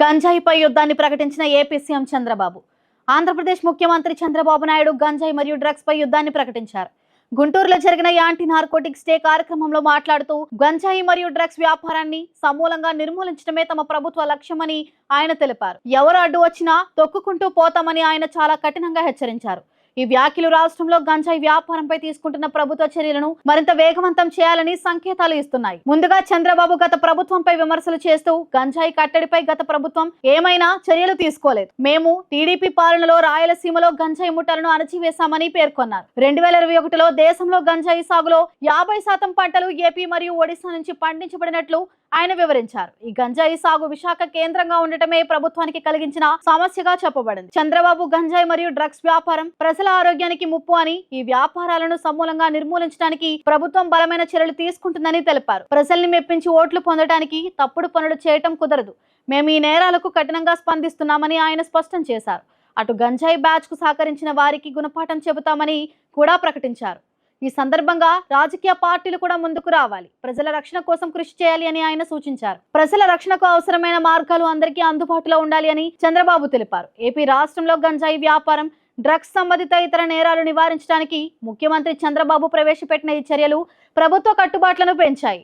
గంజాయిపై యుద్ధాన్ని ప్రకటించిన AP CM Chandrababu. Andhra Pradesh ముఖ్యమంత్రి చంద్రబాబు నాయుడు గంజాయి మరియు డ్రగ్స్ పై యుద్ధాన్ని ప్రకటించారు. గుంటూరులో జరిగిన యాంటీ నార్కోటిక్స్ డే కార్యక్రమంలో మాట్లాడుతూ గంజాయి మరియు డ్రగ్స్ వ్యాపారాన్ని సమూలంగా నిర్మూలించడమే తమ ప్రభుత్వ లక్ష్యమని ఆయన తెలిపారు. ఎవరు అడ్డు వచ్చినా తొక్కుకుంటూ పోతామని ఆయన చాలా కఠినంగా హెచ్చరించారు. ఈ వ్యాఖ్యలు రాష్ట్రంలో గంజాయి వ్యాపారంపై తీసుకుంటున్న ప్రభుత్వ చర్యలను మరింత వేగవంతం చేయాలని సంకేతాలు ఇస్తున్నాయి. ముందుగా చంద్రబాబు గత ప్రభుత్వంపై విమర్శలు చేస్తూ గంజాయి కట్టడిపై గత ప్రభుత్వం ఏమైనా చర్యలు తీసుకోలేదు. మేము టీడీపీ పాలనలో రాయలసీమలో గంజాయి ముఠాలను అణచివేశామని పేర్కొన్నారు. రెండు వేల ఇరవై ఒకటిలో దేశంలో గంజాయి సాగులో యాభై శాతం పంటలు ఏపీ మరియు ఒడిశా నుంచి పండించబడినట్లు ఆయన వివరించారు. ఈ గంజాయి సాగు విశాఖ కేంద్రంగా ఉండటమే ప్రభుత్వానికి కలిగించిన సమస్యగా చెప్పబడింది. చంద్రబాబు గంజాయి మరియు డ్రగ్స్ వ్యాపారం ప్రజల ఆరోగ్యానికి ముప్పు అని ఈ వ్యాపారాలను సమూలంగా నిర్మూలించడానికి ప్రభుత్వం బలమైన చర్యలు తీసుకుంటుందని తెలిపారు. ప్రజల్ని మెప్పించి ఓట్లు పొందడానికి తప్పుడు పనులు చేయటం కుదరదు. మేము ఈ నేరాలకు కఠినంగా స్పందిస్తున్నామని ఆయన స్పష్టం చేశారు. అటు గంజాయి బ్యాచ్కు సహకరించిన వారికి గుణపాఠం చెబుతామని కూడా ప్రకటించారు. ఈ సందర్భంగా రాజకీయ పార్టీలు కూడా ముందుకు రావాలి. ప్రజల రక్షణ కోసం కృషి చేయాలి అని ఆయన సూచించారు. ప్రజల రక్షణకు అవసరమైన మార్గాలు అందరికీ అందుబాటులో ఉండాలి అని చంద్రబాబు తెలిపారు. ఏపీ రాష్ట్రంలో గంజాయి వ్యాపారం డ్రగ్స్ సంబంధిత ఇతర నేరాలు నివారించడానికి ముఖ్యమంత్రి చంద్రబాబు ప్రవేశపెట్టిన ఈ చర్యలు ప్రభుత్వ కట్టుబాట్లను పెంచాయి.